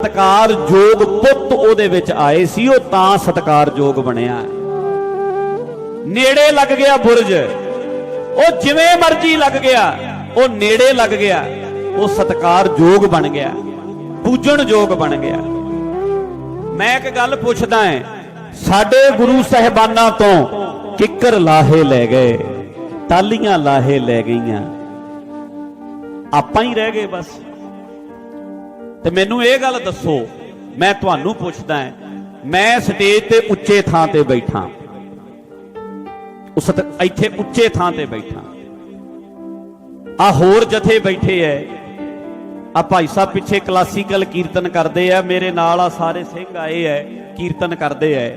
ਸਤਕਾਰਯੋਗ ਪੁੱਤ ਉਹਦੇ ਵਿੱਚ ਆਏ ਸੀ, ਉਹ ਤਾਂ ਸਤਕਾਰਯੋਗ ਬਣਿਆ ਨੇੜੇ ਲੱਗ ਗਿਆ ਬੁਰਜ। ਉਹ ਜਿਵੇਂ ਮਰਜ਼ੀ ਲੱਗ ਗਿਆ, ਉਹ ਨੇੜੇ ਲੱਗ ਗਿਆ, ਉਹ ਸਤਕਾਰਯੋਗ ਬਣ ਗਿਆ, ਪੂਜਣ ਯੋਗ ਬਣ ਗਿਆ। ਮੈਂ ਇੱਕ ਗੱਲ ਪੁੱਛਦਾ ਹਾਂ, ਸਾਡੇ ਗੁਰੂ ਸਹਿਬਾਨਾਂ ਤੋਂ ਕਿੱਕਰ ਲਾਹੇ ਲੈ ਗਏ ਟਾਲੀਆਂ ਲਾਹੇ ਲੈ ਗਈਆਂ। ਆਪਾਂ ਹੀ ਰਹਿ ਗਏ ਬਸ। ਤੇ ਮੈਨੂੰ ਇਹ ਗੱਲ ਦੱਸੋ, ਮੈਂ ਤੁਹਾਨੂੰ ਪੁੱਛਦਾ ਹਾਂ, ਮੈਂ ਸਟੇਜ ਤੇ ਉੱਚੇ ਥਾਂ ਤੇ ਬੈਠਾ। ਉਸ ਇੱਥੇ ਉੱਚੇ ਥਾਂ ਤੇ ਬੈਠਾ। ਆ ਹੋਰ ਜਥੇ ਬੈਠੇ ਐ। ਆ ਭਾਈ ਸਾਹਿਬ ਪਿੱਛੇ ਕਲਾਸੀਕਲ ਕੀਰਤਨ ਕਰਦੇ ਆ ਮੇਰੇ ਨਾਲ ਆ ਸਾਰੇ ਸਿੰਘ ਆਏ ਐ, ਕੀਰਤਨ ਕਰਦੇ ਐ।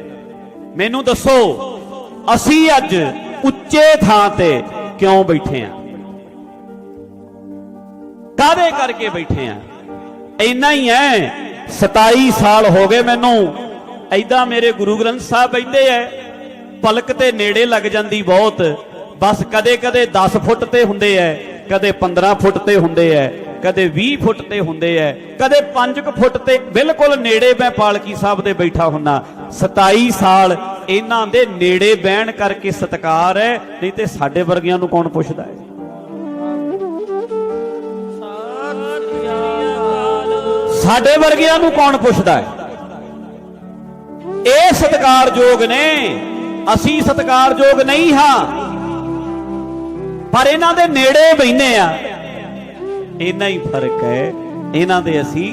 ਮੈਨੂੰ ਦੱਸੋ, ਅਸੀਂ ਅੱਜ ਉੱਚੇ ਥਾਂ ਤੇ ਕਿਉਂ ਬੈਠੇ ਆ? ਕਾਦੇ ਕਰਕੇ ਬੈਠੇ ਆ? ਇੰਨਾ ਹੀ ਐ। 27 ਸਾਲ ਹੋ ਗਏ ਮੈਨੂੰ। ਐਦਾਂ ਮੇਰੇ ਗੁਰੂ ਗ੍ਰੰਥ ਸਾਹਿਬ ਬੈਠੇ ਐ। ਪਲਕ ਤੇ ਨੇੜੇ ਲੱਗ ਜਾਂਦੀ ਬਹੁਤ। ਬਸ ਕਦੇ ਕਦੇ 10 ਫੁੱਟ ਤੇ ਹੁੰਦੇ ਐ। ਕਦੇ 15 ਫੁੱਟ ਤੇ ਹੁੰਦੇ ਐ। ਕਦੇ 20 ਫੁੱਟ ਤੇ ਹੁੰਦੇ ਐ। ਕਦੇ 5 ਫੁੱਟ ਤੇ ਬਿਲਕੁਲ ਨੇੜੇ ਮੈਂ ਪਾਲਕੀ ਸਾਹਿਬ ਦੇ ਬੈਠਾ ਹੁੰਨਾ। 27 ਸਾਲ ਇਹਨਾਂ ਦੇ ਨੇੜੇ ਬਹਿਣ ਕਰਕੇ ਸਤਕਾਰ ਹੈ ਨਹੀਂ ਤੇ ਸਾਡੇ ਵਰਗਿਆਂ ਨੂੰ ਕੌਣ ਪੁੱਛਦਾ ਹੈ ਸਾਡੇ ਵਰਗਿਆਂ ਨੂੰ ਕੌਣ ਪੁੱਛਦਾ ਹੈ? ਇਹ ਸਤਿਕਾਰਯੋਗ ਨੇ। ਅਸੀਂ ਸਤਿਕਾਰਯੋਗ ਨਹੀਂ ਹਾਂ। ਪਰ ਇਹਨਾਂ ਦੇ ਨੇੜੇ ਬੈਨੇ ਆ ਇੰਨਾ ਹੀ ਫ਼ਰਕ ਹੈ, ਇਹਨਾਂ ਦੇ ਅਸੀਂ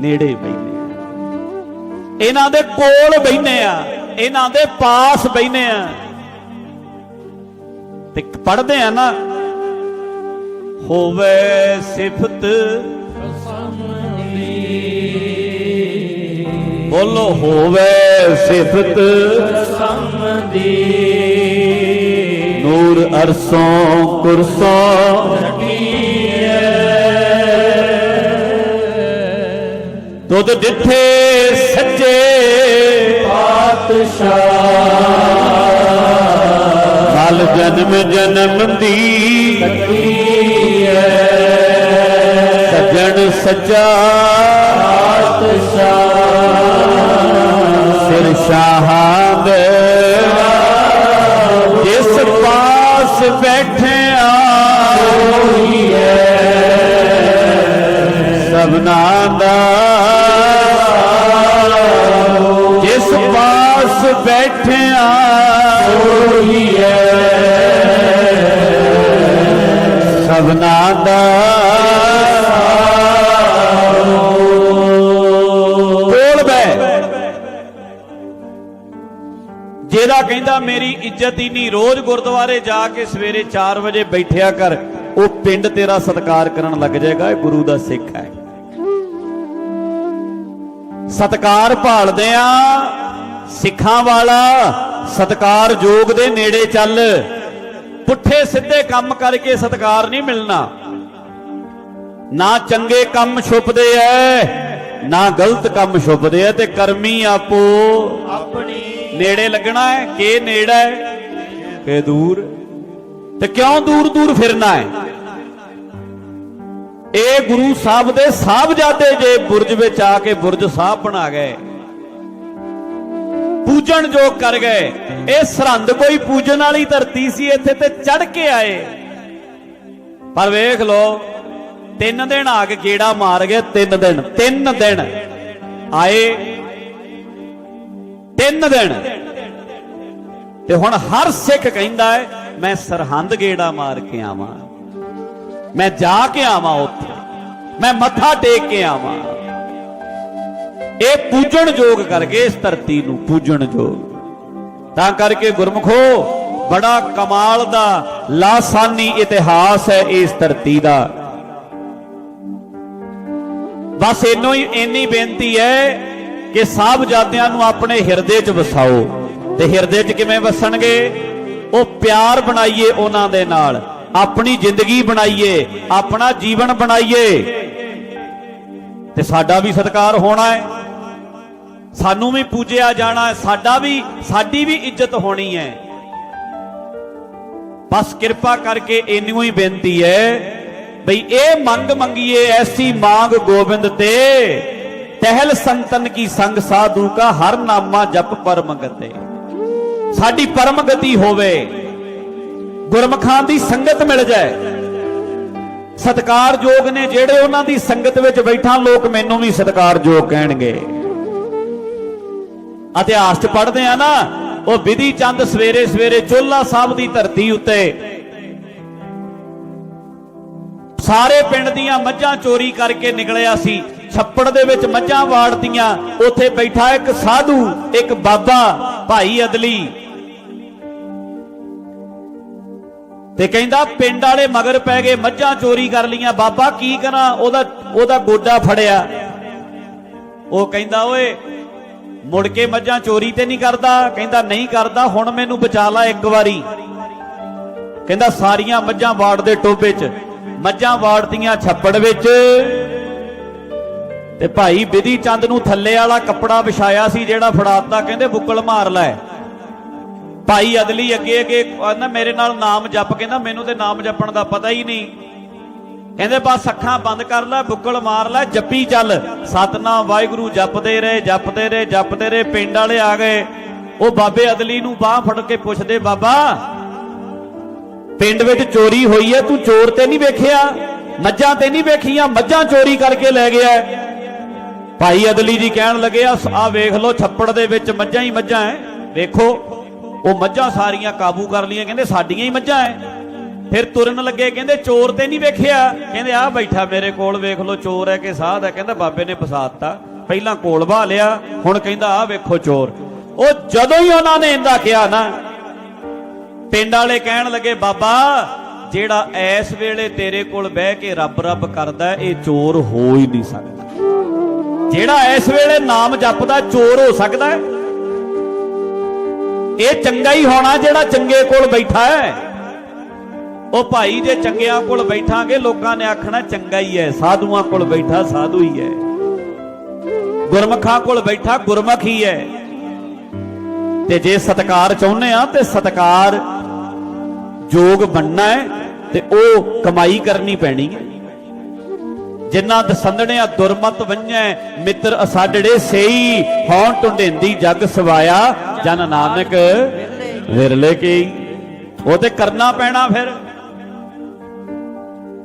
ਨੇੜੇ ਬੈਨੇ ਆ ਇਹਨਾਂ ਦੇ ਕੋਲ ਬੈਨੇ ਆ ਇਹਨਾਂ ਦੇ ਪਾਸ ਬੈਨੇ ਆ ਤੇ ਪੜਦੇ ਆ ਨਾ, ਹੋਵੇ ਸਿਫਤ ਬੋਲੋ, ਹੋਵੇ ਸਿਫਤ। ਸਮਦੀ ਨੂਰ ਅਰਸੋਂ, ਕੁਰਸੋਂ। ਦੁੱਧ ਡਿੱਠੇ ਸੱਚੇ ਪਾਤਸ਼ਾਹ। ਨਾਲ ਜਨਮ ਜਨਮ ਦੀ ਸੱਜਣ ਸੱਚਾ ਪਾਤਸ਼ਾਹ। ਸ਼ਾਹਾਂ ਦੇ ਜਿਸ ਪਾਸ ਬੈਠਿਆ ਸਭਨਾ ਦਾ ਜਿਸ ਪਾਸ ਬੈਠਿਆ ਇੱਜ਼ਤ ਹੀ ਨਹੀਂ। ਰੋਜ਼ ਗੁਰਦੁਆਰੇ ਜਾ ਕੇ ਸਵੇਰੇ 4 ਵਜੇ ਬੈਠਿਆ ਕਰ, ਉਹ ਪਿੰਡ ਤੇਰਾ ਸਤਕਾਰ ਕਰਨ ਲੱਗ ਜਾਏਗਾ, ਇਹ ਗੁਰੂ ਦਾ ਸਿੱਖ ਹੈ। ਸਤਕਾਰ ਭਾਲਦੇ ਆ, ਸਿੱਖਾਂ ਵਾਲਾ ਸਤਕਾਰ ਯੋਗ ਦੇ ਨੇੜੇ ਚੱਲ। ਪੁੱਠੇ ਸਿੱਧੇ ਕੰਮ ਕਰਕੇ ਸਤਕਾਰ ਨਹੀਂ ਮਿਲਣਾ। ਨਾ ਚੰਗੇ ਕੰਮ ਛੁਪਦੇ ਐ ਨਾ ਗਲਤ ਕੰਮ ਛੁਪਦੇ ਐ ਤੇ ਕਰਮੀ ਆਪੋ ਆਪਣੀ ਨੇੜੇ ਲੱਗਣਾ ਹੈ ਕਿ ਨੇੜਾ ਹੈ? ਕਿ ਦੂਰ? ਤੇ ਕਿਉਂ ਦੂਰ ਦੂਰ ਫਿਰਨਾ ਹੈ? ਇਹ ਗੁਰੂ ਸਾਹਿਬ ਦੇ ਸਾਹਿਬਜ਼ਾਦੇ ਜੇ ਬੁਰਜ ਵਿੱਚ ਆ ਕੇ ਬੁਰਜ ਸਾਹਿਬ ਬਣਾ ਗਏ ਪੂਜਣ ਜੋਗ ਕਰ ਗਏ ਇਹ ਸਰਹੰਦ ਕੋਈ ਪੂਜਣ ਵਾਲੀ ਧਰਤੀ ਸੀ ਇੱਥੇ ਤੇ ਚੜ ਕੇ ਆਏ। ਪਰ ਵੇਖ ਲੋ ਤਿੰਨ ਦਿਨ ਆ ਕੇ ਗੇੜਾ ਮਾਰ ਗਏ, ਤਿੰਨ ਦਿਨ ਤਿੰਨ ਦਿਨ। ਆਏ। ਤਿੰਨ ਦਿਨ। ਤੇ ਹੁਣ ਹਰ ਸਿੱਖ ਕਹਿੰਦਾ ਹੈ, ਮੈਂ ਸਰਹੰਦ ਗੇੜਾ ਮਾਰ ਕੇ ਆਵਾਂ। ਮੈਂ ਜਾ ਕੇ ਆਵਾਂ ਉੱਥੇ। ਮੈਂ ਮੱਥਾ ਟੇਕ ਕੇ ਆਵਾਂ। ਇਹ ਪੂਜਣ ਯੋਗ ਕਰਕੇ ਇਸ ਧਰਤੀ ਨੂੰ, ਪੂਜਣ ਯੋਗ। ਤਾਂ ਕਰਕੇ ਗੁਰਮਖੋ, ਬੜਾ ਕਮਾਲ ਦਾ ਲਾਸਾਨੀ ਇਤਿਹਾਸ ਹੈ ਇਸ ਧਰਤੀ ਦਾ। ਬਸ ਇੰਨੋ ਹੀ ਇੰਨੀ ਬੇਨਤੀ ਹੈ ਕਿ ਸਾਹਿਬਜ਼ਾਦਿਆਂ ਨੂੰ ਆਪਣੇ ਹਿਰਦੇ 'ਚ ਵਸਾਓ। ਤੇ ਹਿਰਦੇ 'ਚ ਕਿਵੇਂ ਵਸਣਗੇ? ਉਹ ਪਿਆਰ ਬਣਾਈਏ ਉਹਨਾਂ ਦੇ ਨਾਲ। ਆਪਣੀ ਜ਼ਿੰਦਗੀ ਬਣਾਈਏ, ਆਪਣਾ ਜੀਵਨ ਬਣਾਈਏ। ਤੇ ਸਾਡਾ ਵੀ ਸਤਿਕਾਰ ਹੋਣਾ ਹੈ। ਸਾਨੂੰ ਵੀ ਪੂਜਿਆ ਜਾਣਾ ਹੈ। ਸਾਡਾ ਵੀ ਸਾਡੀ ਵੀ ਇੱਜ਼ਤ ਹੋਣੀ ਹੈ। ਬਸ ਕਿਰਪਾ ਕਰਕੇ ਇੰਨੀ ਹੀ ਬੇਨਤੀ ਹੈ ਬਈ ਇਹ ਮੰਗ ਮੰਗੀਏ, ਐਸੀ ਮੰਗ ਗੋਬਿੰਦ ਤੇ। ਟਹਿਲ ਸੰਤਨ ਕੀ ਸੰਗ ਸਾਧੂ ਕਾ, ਹਰ ਨਾਮਾ ਜਪ ਪਰਮ ਗਤੇ। ਸਾਡੀ ਪਰਮ ਗਤੀ ਹੋਵੇ, ਗੁਰਮਖਾਂ ਦੀ ਸੰਗਤ ਮਿਲ ਜਾਏ। ਸਤਕਾਰਯੋਗ ਨੇ ਜਿਹੜੇ ਉਹਨਾਂ ਦੀ ਸੰਗਤ ਵਿੱਚ ਬੈਠਾ, ਲੋਕ ਮੈਨੂੰ ਵੀ ਸਤਕਾਰਯੋਗ ਕਹਿਣਗੇ। ਇਤਿਹਾਸ 'ਚ ਪੜ੍ਹਦੇ ਆ ਨਾ, ਉਹ ਵਿਧੀ ਚੰਦ ਸਵੇਰੇ ਸਵੇਰੇ ਚੋਲਾ ਸਾਹਿਬ ਦੀ ਧਰਤੀ ਉੱਤੇ ਸਾਰੇ ਪਿੰਡ ਦੀਆਂ ਮੱਝਾਂ ਚੋਰੀ ਕਰਕੇ ਨਿਕਲਿਆ ਸੀ। ਛੱਪੜ ਦੇ ਵਿੱਚ ਮੱਝਾਂ ਵਾੜਦੀਆਂ, ਉੱਥੇ ਬੈਠਾ ਇੱਕ ਸਾਧੂ, ਇੱਕ ਬਾਬਾ, ਭਾਈ ਅਦਲੀ। ਤੇ ਕਹਿੰਦਾ, ਪਿੰਡ ਵਾਲੇ ਮਗਰ ਪੈ ਗਏ, ਮੱਝਾਂ ਚੋਰੀ ਕਰ ਲੀਆਂ ਬਾਬਾ, ਕੀ ਕਰਾਂ? ਉਹਦਾ ਉਹਦਾ ਗੋਡਾ ਫੜਿਆ। ਉਹ ਕਹਿੰਦਾ, ਓਏ, ਮੁੜ ਕੇ ਮੱਝਾਂ ਚੋਰੀ ਤੇ ਨਹੀਂ ਕਰਦਾ। ਕਹਿੰਦਾ, ਨਹੀਂ ਕਰਦਾ, ਹੁਣ ਮੈਨੂੰ ਬਚਾ ਲੈ ਇੱਕ ਵਾਰੀ। ਕਹਿੰਦਾ, ਸਾਰੀਆਂ ਮੱਝਾਂ ਵਾੜ ਦੇ ਟੋਬੇ 'ਚ। ਮੱਝਾਂ ਵਾੜਦੀਆਂ ਛੱਪੜ ਵਿੱਚ। ਤੇ ਭਾਈ ਵਿਧੀ ਚੰਦ ਨੂੰ ਥੱਲੇ ਵਾਲਾ ਕੱਪੜਾ ਵਿਛਾਇਆ ਸੀ ਜਿਹੜਾ ਫੜਾਤਾ, ਕਹਿੰਦੇ ਬੁੱਕਲ ਮਾਰ ਲੈ। ਭਾਈ ਅਦਲੀ ਅੱਗੇ ਅੱਗੇ ਕਹਿੰਦਾ, ਮੇਰੇ ਨਾਲ ਨਾਮ ਜਪ, ਕਹਿੰਦਾ ਮੈਨੂੰ ਤੇ ਨਾਮ ਜਪਣ ਦਾ ਪਤਾ ਹੀ ਨਹੀਂ। ਕਹਿੰਦੇ ਬਸ ਅੱਖਾਂ ਬੰਦ ਕਰ ਲੈ, ਬੁੱਕਲ ਮਾਰ ਲੈ, ਜੱਪੀ ਚੱਲ। ਸਤਨਾਮ ਵਾਹਿਗੁਰੂ ਜਪਦੇ ਰਹੇ ਜਪਦੇ ਰਹੇ ਜਪਦੇ ਰਹੇ, ਪਿੰਡ ਵਾਲੇ ਆ ਗਏ। ਉਹ ਬਾਬੇ ਅਦਲੀ ਨੂੰ ਬਾਹ ਫੜ ਕੇ ਪੁੱਛਦੇ, ਬਾਬਾ ਪਿੰਡ ਵਿੱਚ ਚੋਰੀ ਹੋਈ ਹੈ, ਤੂੰ ਚੋਰ ਤੇ ਨਹੀਂ ਵੇਖਿਆ? ਮੱਝਾਂ ਤੇ ਨਹੀਂ ਵੇਖੀਆਂ, ਮੱਝਾਂ ਚੋਰੀ ਕਰਕੇ ਲੈ ਗਿਆ ਭਾਈ ਅਦਲੀ ਜੀ ਕਹਿਣ ਲੱਗੇ, ਆ ਆ ਵੇਖ ਲਓ, ਛੱਪੜ ਦੇ ਵਿੱਚ ਮੱਝਾਂ ਹੀ ਮੱਝਾਂ ਐ ਵੇਖੋ, ਉਹ ਮੱਝਾਂ ਸਾਰੀਆਂ ਕਾਬੂ ਕਰ ਲਈਆਂ, ਕਹਿੰਦੇ ਸਾਡੀਆਂ ਹੀ ਮੱਝਾਂ ਐ ਫਿਰ ਤੁਰਨ ਲੱਗੇ, ਕਹਿੰਦੇ ਚੋਰ ਤੇ ਨਹੀਂ ਵੇਖਿਆ। ਕਹਿੰਦੇ, ਆ ਬੈਠਾ ਮੇਰੇ ਕੋਲ, ਵੇਖ ਲਓ, ਚੋਰ ਹੈ ਕਿ ਸਾਧ ਹੈ। ਕਹਿੰਦਾ, ਬਾਬੇ ਨੇ ਫਸਾਤਾ ਪਹਿਲਾਂ ਕੋਲ ਬਾ ਲਿਆ, ਹੁਣ ਕਹਿੰਦਾ, ਆ ਵੇਖੋ ਚੋਰ। ਉਹ ਜਦੋਂ ਹੀ ਉਹਨਾਂ ਨੇ ਇੰਦਾ ਕਿਹਾ ਨਾ ਪਿੰਡ ਵਾਲੇ ਕਹਿਣ ਲੱਗੇ, ਬਾਬਾ, ਜਿਹੜਾ ਐਸ ਵੇਲੇ ਤੇਰੇ ਕੋਲ ਬਹਿ ਕੇ ਰੱਬ ਰੱਬ ਕਰਦਾ, ਇਹ ਚੋਰ ਹੋ ਹੀ ਨਹੀਂ ਸਕਦਾ। ਜਿਹੜਾ ਇਸ ਵੇਲੇ ਨਾਮ ਜਪਦਾ ਚੋਰ ਹੋ ਸਕਦਾ ਇਹ ਚੰਗਾ ਹੀ ਹੋਣਾ ਜਿਹੜਾ ਚੰਗੇ ਕੋਲ ਬੈਠਾ ਹੈ। ਉਹ ਭਾਈ ਜੇ ਚੰਗਿਆਂ ਕੋਲ ਬੈਠਾਂਗੇ, ਲੋਕਾਂ ਨੇ ਆਖਣਾ, ਚੰਗਾ ਹੀ ਹੈ, ਸਾਧੂਆਂ ਕੋਲ ਬੈਠਾ, ਸਾਧੂ ਹੀ ਹੈ। ਗੁਰਮਖਾਂ ਕੋਲ ਬੈਠਾ, ਗੁਰਮਖ ਹੀ ਹੈ। ਤੇ ਜੇ ਸਤਕਾਰ ਚਾਹੁੰਦੇ ਆ, ਤੇ ਸਤਕਾਰ ਯੋਗ ਬਣਨਾ ਹੈ ਤੇ ਉਹ ਕਮਾਈ ਕਰਨੀ ਪੈਣੀ ਹੈ। ਜਿਨ੍ਹਾਂ ਦਸੰਦਣਿਆ ਦੁਰਮਤ ਵੰਝੈ ਮਿੱਤਰ ਅਸਾਡੜੇ ਸੇਈ ਹੌਣ ਟੁੰਡੇਂਦੀ ਜਗ ਸਵਾਇਆ, ਜਨ ਨਾਨਕ ਵਿਰਲੇ ਕੀ ਉਹ ਤੇ ਕਰਨਾ ਪੈਣਾ ਫਿਰ।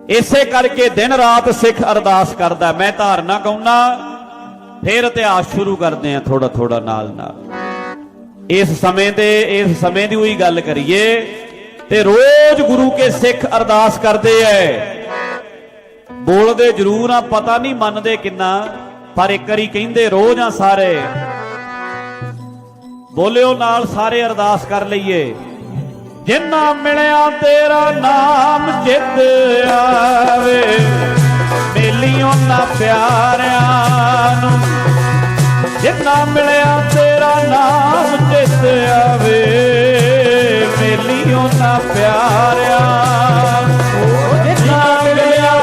ਇਸੇ ਕਰਕੇ ਦਿਨ ਰਾਤ ਸਿੱਖ ਅਰਦਾਸ ਕਰਦਾ, ਮੈਂ ਧਾਰਨਾ ਗਾਉਣਾ ਫਿਰ ਇਤਿਹਾਸ ਸ਼ੁਰੂ ਕਰਦੇ ਆ ਥੋੜਾ ਥੋੜਾ ਨਾਲ ਨਾਲ ਇਸ ਸਮੇਂ ਤੇ, ਇਸ ਸਮੇਂ ਦੀ ਉਹੀ ਗੱਲ ਕਰੀਏ ਤੇ ਰੋਜ਼ ਗੁਰੂ ਕੇ ਸਿੱਖ ਅਰਦਾਸ ਕਰਦੇ ਐ। ਬੋਲਦੇ ਜ਼ਰੂਰ ਆ, ਪਤਾ ਨਹੀਂ ਮੰਨਦੇ ਕਿੰਨਾ, ਪਰ ਇੱਕ ਵਾਰੀ ਕਹਿੰਦੇ ਰੋਜ਼ ਆ ਸਾਰੇ। ਬੋਲਿਓ ਨਾਲ ਸਾਰੇ ਅਰਦਾਸ ਕਰ ਲਈਏ। ਜਿੰਨਾ ਮਿਲਿਆ ਤੇਰਾ ਨਾਮ ਚਿੱਤ ਆਵੇ। ਮੇਲੀਆਂ ਨਾ ਪਿਆਰਿਆਂ ਨੂੰ। ਜਿੰਨਾ ਮਿਲਿਆ ਤੇਰਾ ਨਾਮ ਜਿੱਤ ਆਵੇ। ਮੇਲੀਆਂ ਨਾ ਪਿਆਰਿਆਂ ਨੂੰ ਜਿੰਨਾ ਮਿਲਿਆ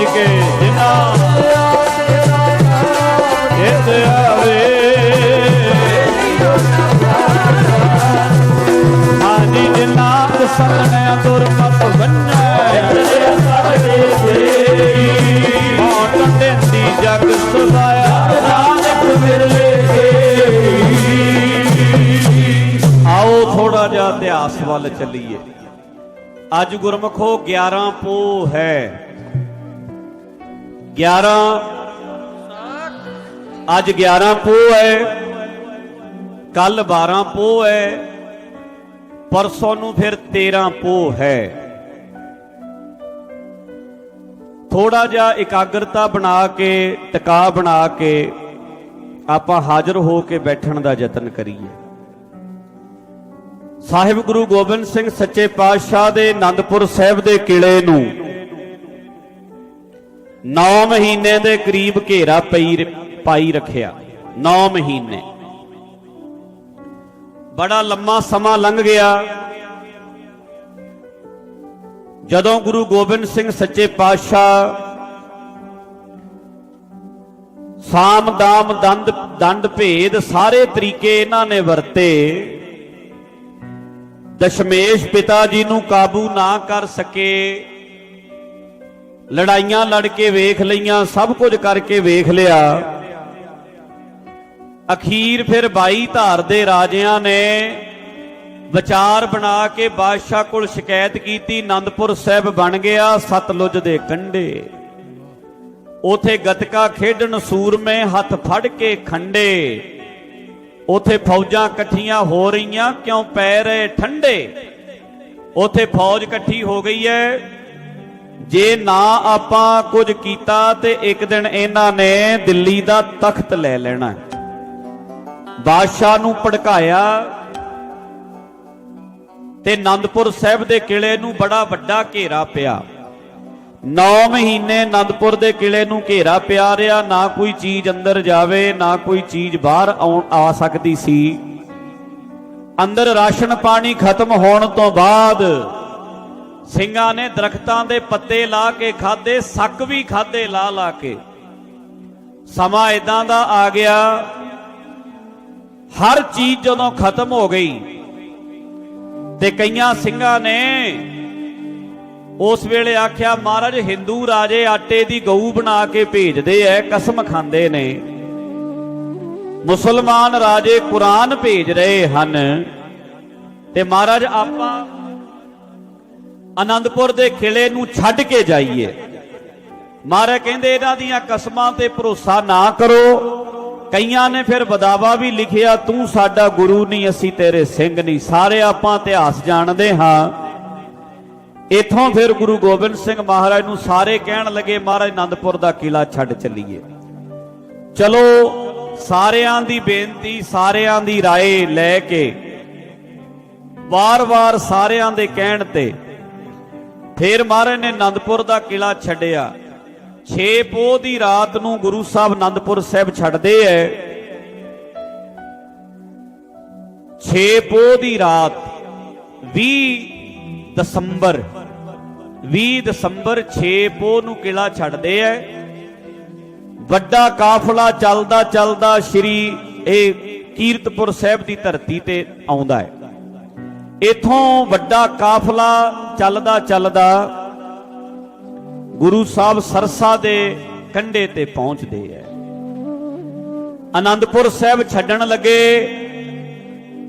ਪਿਆਰਿਆਂ ਕੇ ਜਿਨਾ ਜਿਤ ਆਵੇ। ਹਾਂਜੀ ਜਿਨਾ ਸੰਗਣਿਆ ਦੁਰਮਤ ਬੰਨੈ। ਮੌਤ ਦੇਂਦੀ ਜਗ ਸੁਲਾਇਆ। ਨਾਨਕ ਮਿਰਲੇ ਆਓ ਥੋੜਾ ਜਿਹਾ ਇਤਿਹਾਸ ਵੱਲ ਚੱਲੀਏ। ਅੱਜ ਗੁਰਮਖੋ 11 ਪੋ ਹੈ। 11 ਅੱਜ 11 ਪੋਹ ਹੈ। ਕੱਲ 12 ਪੋਹ ਹੈ। ਪਰਸੋਂ ਨੂੰ ਫਿਰ 13 ਪੋਹ ਹੈ। ਥੋੜਾ ਜਿਹਾ ਇਕਾਗਰਤਾ ਬਣਾ ਕੇ ਟਿਕਾ ਬਣਾ ਕੇ ਆਪਾਂ ਹਾਜ਼ਰ ਹੋ ਕੇ ਬੈਠਣ ਦਾ ਯਤਨ ਕਰੀਏ। ਸਾਹਿਬ ਗੁਰੂ ਗੋਬਿੰਦ ਸਿੰਘ ਸੱਚੇ ਪਾਤਸ਼ਾਹ ਦੇ ਆਨੰਦਪੁਰ ਸਾਹਿਬ ਦੇ ਕਿਲੇ ਨੂੰ 9 ਮਹੀਨੇ ਦੇ ਕਰੀਬ ਘੇਰਾ ਪਈ ਪਾਈ ਰੱਖਿਆ। 9 ਮਹੀਨੇ। ਬੜਾ ਲੰਮਾ ਸਮਾਂ ਲੰਘ ਗਿਆ। ਜਦੋਂ ਗੁਰੂ ਗੋਬਿੰਦ ਸਿੰਘ ਸੱਚੇ ਪਾਤਸ਼ਾਹ ਸਾਮ ਦਾਮ ਦੰਦ ਦੰਡ ਭੇਦ ਸਾਰੇ ਤਰੀਕੇ ਇਹਨਾਂ ਨੇ ਵਰਤੇ, ਦਸ਼ਮੇਸ਼ ਪਿਤਾ ਜੀ ਨੂੰ ਕਾਬੂ ਨਾ ਕਰ ਸਕੇ। ਲੜਾਈਆਂ ਲੜ ਕੇ ਵੇਖ ਲਈਆਂ, ਸਭ ਕੁਝ ਕਰਕੇ ਵੇਖ ਲਿਆ। ਅਖੀਰ ਫਿਰ 22 ਧਾਰ ਦੇ ਰਾਜਿਆਂ ਨੇ ਵਿਚਾਰ ਬਣਾ ਕੇ ਬਾਦਸ਼ਾਹ ਕੋਲ ਸ਼ਿਕਾਇਤ ਕੀਤੀ ਆਨੰਦਪੁਰ ਸਾਹਿਬ ਬਣ ਗਿਆ ਸਤਲੁਜ ਦੇ ਕੰਢੇ। ਉਥੇ ਗਤਕਾ ਖੇਡਣ ਸੂਰਮੇ ਹੱਥ ਫੜ ਕੇ ਖੰਡੇ। ਉਥੇ ਫੌਜਾਂ ਇਕੱਠੀਆਂ ਹੋ ਰਹੀਆਂ, ਕਿਉਂ ਪੈ ਰਹੇ ਠੰਡੇ? ਉਥੇ ਫੌਜ ਇਕੱਠੀ ਹੋ ਗਈ ਹੈ ਜੇ ਨਾ ਆਪਾਂ ਕੁਝ ਕੀਤਾ ਤੇ ਇੱਕ ਦਿਨ ਇਹਨਾਂ ਨੇ ਦਿੱਲੀ ਦਾ ਤਖਤ ਲੈ ਲੈਣਾ। ਬਾਦਸ਼ਾਹ ਨੂੰ ਭੜਕਾਇਆ ਤੇ ਆਨੰਦਪੁਰ ਸਾਹਿਬ ਦੇ ਕਿਲੇ ਨੂੰ ਬੜਾ ਵੱਡਾ ਘੇਰਾ ਪਿਆ। 9 ਮਹੀਨੇ ਆਨੰਦਪੁਰ ਦੇ ਕਿਲੇ ਨੂੰ ਘੇਰਾ ਪਿਆ ਰਿਹਾ, ਨਾ ਕੋਈ ਚੀਜ਼ ਅੰਦਰ ਜਾਵੇ, ਨਾ ਕੋਈ ਚੀਜ਼ ਬਾਹਰ ਆਉਣ ਆ ਸਕਦੀ ਸੀ। ਅੰਦਰ ਰਾਸ਼ਨ ਪਾਣੀ ਖਤਮ ਹੋਣ ਤੋਂ ਬਾਅਦ ਸਿੰਘਾਂ ਨੇ ਦਰਖਤਾਂ ਦੇ ਪੱਤੇ ਲਾ ਕੇ ਖਾਦੇ ਸੱਕ ਵੀ ਖਾਦੇ ਲਾ ਲਾ ਕੇ। ਸਮਾਂ ਇਦਾਂ ਦਾ ਆ ਗਿਆ, ਹਰ ਚੀਜ਼ ਜਦੋਂ ਖਤਮ ਹੋ ਗਈ ਤੇ ਕਈਆਂ ਸਿੰਘਾਂ ਨੇ ਉਸ ਵੇਲੇ ਆਖਿਆ, ਮਹਾਰਾਜ, ਹਿੰਦੂ ਰਾਜੇ ਆਟੇ ਦੀ ਗਊ ਬਣਾ ਕੇ ਭੇਜਦੇ ਐ, ਕਸਮ ਖਾਂਦੇ ਨੇ। ਮੁਸਲਮਾਨ ਰਾਜੇ ਕੁਰਾਨ ਭੇਜ ਰਹੇ ਹਨ ਤੇ ਮਹਾਰਾਜ, ਆਪਾਂ ਆਨੰਦਪੁਰ ਦੇ ਕਿਲੇ ਨੂੰ ਛੱਡ ਕੇ ਜਾਈਏ ਮਹਾਰਾਜ ਕਹਿੰਦੇ ਇਹਨਾਂ ਦੀਆਂ ਕਸਮਾਂ ਤੇ ਭਰੋਸਾ ਨਾ ਕਰੋ ਕਈਆਂ ਨੇ ਫਿਰ ਬਦਾਵਾ ਵੀ ਲਿਖਿਆ ਤੂੰ ਸਾਡਾ ਗੁਰੂ ਨਹੀਂ ਅਸੀਂ ਤੇਰੇ ਸਿੰਘ ਨਹੀਂ ਸਾਰੇ ਆਪਾਂ ਇਤਿਹਾਸ ਜਾਣਦੇ ਹਾਂ ਇਥੋਂ ਫਿਰ ਗੁਰੂ ਗੋਬਿੰਦ ਸਿੰਘ ਮਹਾਰਾਜ ਨੂੰ ਸਾਰੇ ਕਹਿਣ ਲੱਗੇ ਮਹਾਰਾਜ ਆਨੰਦਪੁਰ ਦਾ ਕਿਲਾ ਛੱਡ ਚੱਲੀਏ ਚਲੋ ਸਾਰਿਆਂ ਦੀ ਬੇਨਤੀ ਸਾਰਿਆਂ ਦੀ رائے ਲੈ ਕੇ ਵਾਰ-ਵਾਰ ਸਾਰਿਆਂ ਦੇ ਕਹਿਣ ਤੇ ਫਿਰ ਮਹਾਰਾਜ ਨੇ ਆਨੰਦਪੁਰ ਦਾ ਕਿਲਾ ਛੱਡਿਆ। 6 ਪੋਹ ਦੀ ਰਾਤ ਨੂੰ ਗੁਰੂ ਸਾਹਿਬ ਆਨੰਦਪੁਰ ਸਾਹਿਬ ਛੱਡਦੇ ਐ। 6 ਪੋਹ ਦੀ ਰਾਤ 20 ਦਸੰਬਰ 20 ਦਸੰਬਰ 6 ਪੋਹ ਨੂੰ ਕਿਲਾ ਛੱਡਦੇ ਐ। ਵੱਡਾ ਕਾਫਲਾ ਚੱਲਦਾ ਚੱਲਦਾ ਸ਼੍ਰੀ ਇਹ ਕੀਰਤਪੁਰ ਸਾਹਿਬ ਦੀ ਧਰਤੀ ਤੇ ਆਉਂਦਾ ਹੈ ਇਥੋਂ ਵੱਡਾ ਕਾਫਲਾ ਚੱਲਦਾ ਚੱਲਦਾ ਗੁਰੂ ਸਾਹਿਬ ਸਰਸਾ ਦੇ ਕੰਢੇ ਤੇ ਪਹੁੰਚਦੇ ਐ ਆਨੰਦਪੁਰ ਸਾਹਿਬ ਛੱਡਣ ਲੱਗੇ।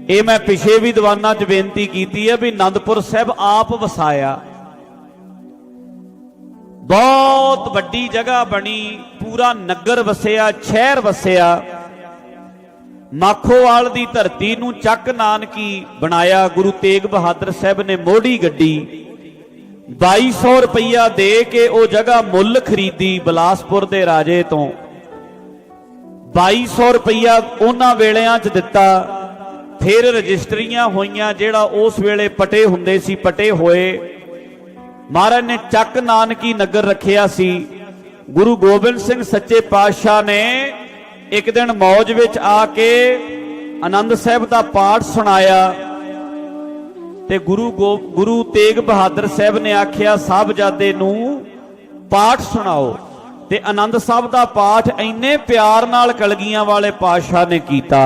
ਇਹ ਮੈਂ ਪਿਛੇ ਵੀ ਦੀਵਾਨਾਂ 'ਚ ਬੇਨਤੀ ਕੀਤੀ ਹੈ ਵੀ ਆਨੰਦਪੁਰ ਸਾਹਿਬ ਆਪ ਵਸਾਇਆ। ਬਹੁਤ ਵੱਡੀ ਜਗ੍ਹਾ ਬਣੀ, ਪੂਰਾ ਨਗਰ ਵਸਿਆ, ਸ਼ਹਿਰ ਵਸਿਆ। ਮਾਖੋਵਾਲ ਦੀ ਧਰਤੀ ਨੂੰ ਚੱਕ ਨਾਨਕੀ ਬਣਾਇਆ ਗੁਰੂ ਤੇਗ ਬਹਾਦਰ ਸਾਹਿਬ ਨੇ ਮੋਢੀ ਗੱਡੀ। 2200 ਰੁਪਈਆ ਦੇ ਕੇ ਉਹ ਜਗ੍ਹਾ ਮੁੱਲ ਖਰੀਦੀ ਬਲਾਸਪੁਰ ਦੇ ਰਾਜੇ ਤੋਂ। 2200 ਰੁਪਈਆ ਉਹਨਾਂ ਵੇਲਿਆਂ 'ਚ ਦਿੱਤਾ। ਫਿਰ ਰਜਿਸਟਰੀਆਂ ਹੋਈਆਂ ਜਿਹੜਾ ਉਸ ਵੇਲੇ ਪਟੇ ਹੁੰਦੇ ਸੀ, ਪਟੇ ਹੋਏ। ਮਹਾਰਾਜ ਨੇ ਚੱਕ ਨਾਨਕੀ ਨਗਰ ਰੱਖਿਆ ਸੀ। ਗੁਰੂ ਗੋਬਿੰਦ ਸਿੰਘ ਸੱਚੇ ਪਾਤਸ਼ਾਹ ਨੇ ਇੱਕ ਦਿਨ ਮੌਜ ਵਿੱਚ ਆ ਕੇ ਆਨੰਦ ਸਾਹਿਬ ਦਾ ਪਾਠ ਸੁਣਾਇਆ ਤੇ ਗੁਰੂ ਗੋ ਗੁਰੂ ਤੇਗ ਬਹਾਦਰ ਸਾਹਿਬ ਨੇ ਆਖਿਆ, ਸਾਹਿਬਜ਼ਾਦੇ ਨੂੰ ਪਾਠ ਸੁਣਾਓ। ਤੇ ਆਨੰਦ ਸਾਹਿਬ ਦਾ ਪਾਠ ਇੰਨੇ ਪਿਆਰ ਨਾਲ ਕਲਗੀਆਂ ਵਾਲੇ ਪਾਤਸ਼ਾਹ ਨੇ ਕੀਤਾ।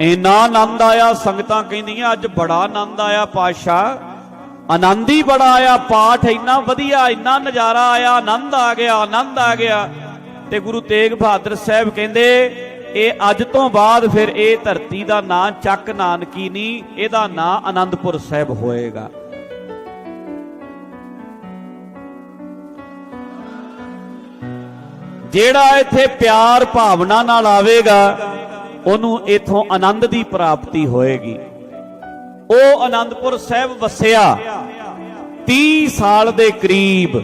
ਇੰਨਾ ਆਨੰਦ ਆਇਆ, ਸੰਗਤਾਂ ਕਹਿੰਦੀਆਂ, ਅੱਜ ਬੜਾ ਆਨੰਦ ਆਇਆ ਪਾਤਸ਼ਾਹ। ਆਨੰਦ ਹੀ ਬੜਾ ਆਇਆ, ਪਾਠ ਇੰਨਾ ਵਧੀਆ, ਇੰਨਾ ਨਜ਼ਾਰਾ ਆਇਆ, ਆਨੰਦ ਆ ਗਿਆ, ਆਨੰਦ ਆ ਗਿਆ। ਤੇ ਗੁਰੂ ਤੇਗ ਬਹਾਦਰ ਸਾਹਿਬ ਕਹਿੰਦੇ, ਇਹ ਅੱਜ ਤੋਂ ਬਾਅਦ ਫਿਰ ਇਹ ਧਰਤੀ ਦਾ ਨਾਂ ਚੱਕ ਨਾਨਕੀ ਨਹੀਂ, ਇਹਦਾ ਨਾਂ ਆਨੰਦਪੁਰ ਸਾਹਿਬ ਹੋਏਗਾ। ਜਿਹੜਾ ਇੱਥੇ ਪਿਆਰ ਭਾਵਨਾ ਨਾਲ ਆਵੇਗਾ, ਉਹਨੂੰ ਇਥੋਂ ਆਨੰਦ ਦੀ ਪ੍ਰਾਪਤੀ ਹੋਏਗੀ। ਉਹ ਆਨੰਦਪੁਰ ਸਾਹਿਬ ਵਸਿਆ 30 ਸਾਲ ਦੇ ਕਰੀਬ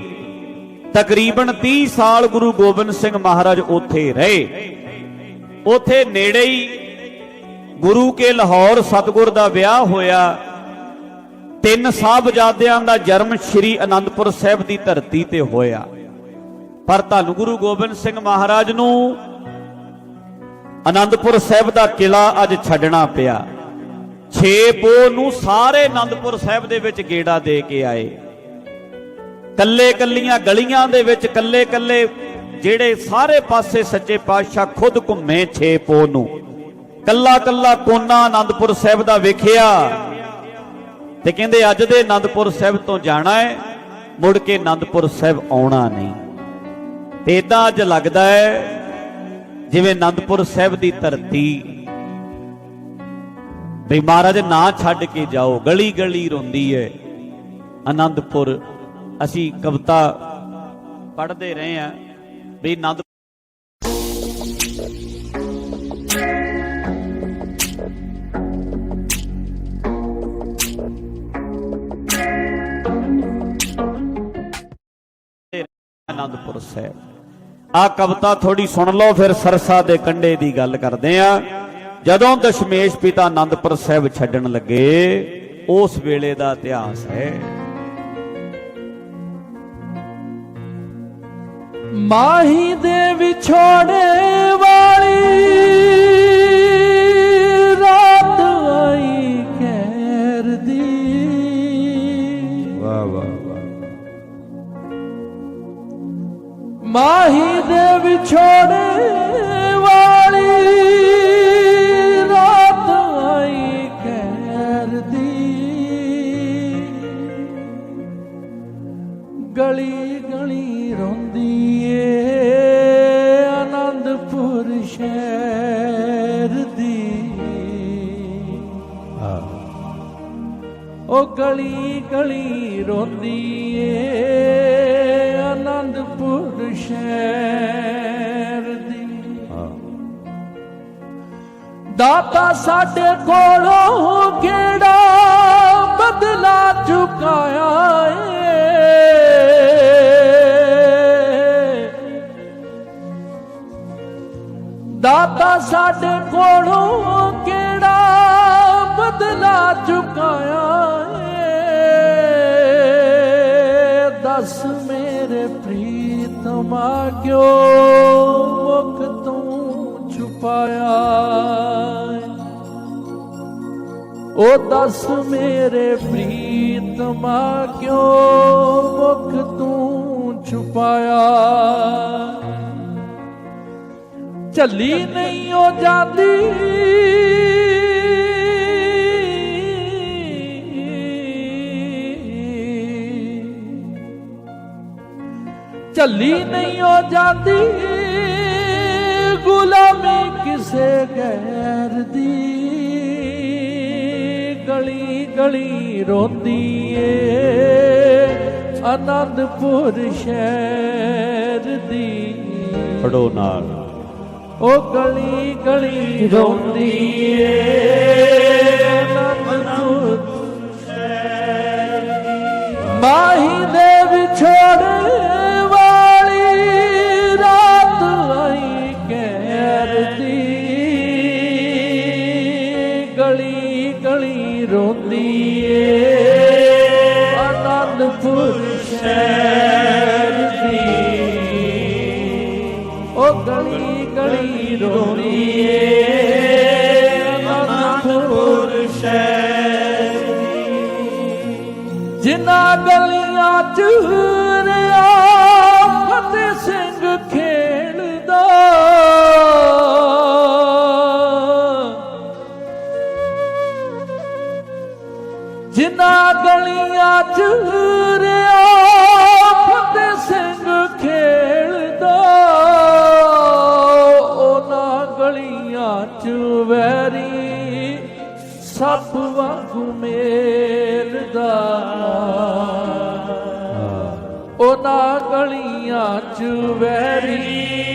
ਤਕਰੀਬਨ 30 ਸਾਲ ਗੁਰੂ ਗੋਬਿੰਦ ਸਿੰਘ ਮਹਾਰਾਜ ਉੱਥੇ ਰਹੇ। ਉੱਥੇ ਨੇੜੇ ਹੀ ਗੁਰੂ ਕੇ ਲਾਹੌਰ ਸਤਗੁਰ ਦਾ ਵਿਆਹ ਹੋਇਆ। ਤਿੰਨ ਸਾਹਿਬਜ਼ਾਦਿਆਂ ਦਾ ਜਨਮ ਸ੍ਰੀ ਅਨੰਦਪੁਰ ਸਾਹਿਬ ਦੀ ਧਰਤੀ ਤੇ ਹੋਇਆ। ਪਰ ਧੰਨ ਗੁਰੂ ਗੋਬਿੰਦ ਸਿੰਘ ਮਹਾਰਾਜ ਨੂੰ ਅਨੰਦਪੁਰ ਸਾਹਿਬ ਦਾ ਕਿਲਾ ਅੱਜ ਛੱਡਣਾ ਪਿਆ। 6 ਪੋ ਨੂੰ ਸਾਰੇ ਅਨੰਦਪੁਰ ਸਾਹਿਬ ਦੇ ਵਿੱਚ ਗੇੜਾ ਦੇ ਕੇ ਆਏ। ਕੱਲੇ ਕੱਲੀਆਂ ਗਲੀਆਂ ਦੇ ਵਿੱਚ ਕੱਲੇ ਕੱਲੇ ਜਿਹੜੇ ਸਾਰੇ ਪਾਸੇ ਸੱਚੇ ਪਾਤਸ਼ਾਹ ਖੁਦ ਘੁੰਮੇ ਛੇ ਪੋ ਨੂੰ। ਕੱਲਾ ਕੱਲਾ ਕੋਨਾ ਅਨੰਦਪੁਰ ਸਾਹਿਬ ਦਾ ਵੇਖਿਆ ਤੇ ਕਹਿੰਦੇ ਅੱਜ ਦੇ ਅਨੰਦਪੁਰ ਸਾਹਿਬ ਤੋਂ ਜਾਣਾ ਹੈ, ਮੁੜ ਕੇ ਅਨੰਦਪੁਰ ਸਾਹਿਬ ਆਉਣਾ ਨਹੀਂ। ਤੇ ਇਦਾਂ ਅੱਜ ਲੱਗਦਾ ਹੈ, ਜਿਵੇਂ ਅਨੰਦਪੁਰ ਸਾਹਿਬ ਦੀ ਧਰਤੀ ਵੀ ਮਹਾਰਾਜ ਨਾ ਛੱਡ ਕੇ ਜਾਓ ਗਲੀ ਗਲੀ ਰੋਂਦੀ ਹੈ ਆਨੰਦਪੁਰ ਅਸੀਂ ਕਵਿਤਾ ਪੜ੍ਹਦੇ ਰਹੇ ਆ ਵੀ ਆਨੰਦ ਅਨੰਦਪੁਰ ਸਾਹਿਬ। ਆ ਕਵਿਤਾ ਥੋੜੀ ਸੁਣ ਲਓ, ਫਿਰ ਸਰਸਾ ਦੇ ਕੰਡੇ ਦੀ ਗੱਲ ਕਰਦੇ ਆ ਜਦੋਂ ਦਸ਼ਮੇਸ਼ ਪਿਤਾ ਅਨੰਦਪੁਰ ਸਾਹਿਬ ਛੱਡਣ ਲੱਗੇ, ਉਸ ਵੇਲੇ ਦਾ ਇਤਿਹਾਸ ਹੈ। ਮਾਹੀ ਦੇ ਵਿਛੋੜੇ ਵਾਲੀ ਰਾਤ ਆਈ ਖੈਰ ਦੀ। ਵਾਹ ਵਾਹ ਮਾਹੀ ਦੇ ਵਿਛੋੜੇ ਗਲੀ ਗਲੀ ਰੋਂਦੀ ਏ ਆਨੰਦਪੁਰ ਸ਼ਹਿਰ ਦੀ। ਦਾਤਾ ਸਾਡੇ ਕੋਲੋਂ ਕਿਹੜਾ ਬਦਲਾ ਚੁਕਾਇਆ ਏ? ਦਾਤਾ ਸਾਡੇ ਕੋਲੋਂ ਕਿਹੜਾ ਬਦਲਾ ਚੁਕਾਇਆ ਏ? ਦੱਸ ਮੇਰੇ ਪ੍ਰੀਤਮਾ ਕਿਉਂ ਮੁਖ ਤੂੰ ਛੁਪਾਇਆ? ਉਹ ਦੱਸ ਮੇਰੇ ਪ੍ਰੀਤਮਾ ਕਿਉਂ ਮੁਖ ਤੂੰ ਛੁਪਾਇਆ? ਝੱਲੀ ਨਹੀਂ ਉਹ ਜਾਂਦੀ ਝੱਲੀ ਨਹੀਂ ਉਹ ਜਾਂਦੀ। ਗੁਲਾਮੀ ਕਿਸੇ ਗੈਰ ਦੀ। ਗਲੀ ਰੋਂਦੀ ਏ ਆਨੰਦਪੁਰ ਸ਼ਹਿਰ ਦੀ। ਫੜੋ ਨਾਲ। ਉਹ ਗਲੀ ਗਲੀ ਰੋਂਦੀ ਏ ਜਿਨ੍ਹਾਂ ਗਲੀਆਂ ਚ ਰਿਆ ਫਤਿਹ ਸਿੰਘ ਖੇਡਦਾ ਉਹਨਾਂ ਗਲੀਆਂ ਚ ਵੈਰੀ ਸੱਪ ਵਾਂਗੂ ਮੇਲਦਾ। ਉਹਨਾਂ ਗਲੀਆਂ ਚ ਵੈਰੀ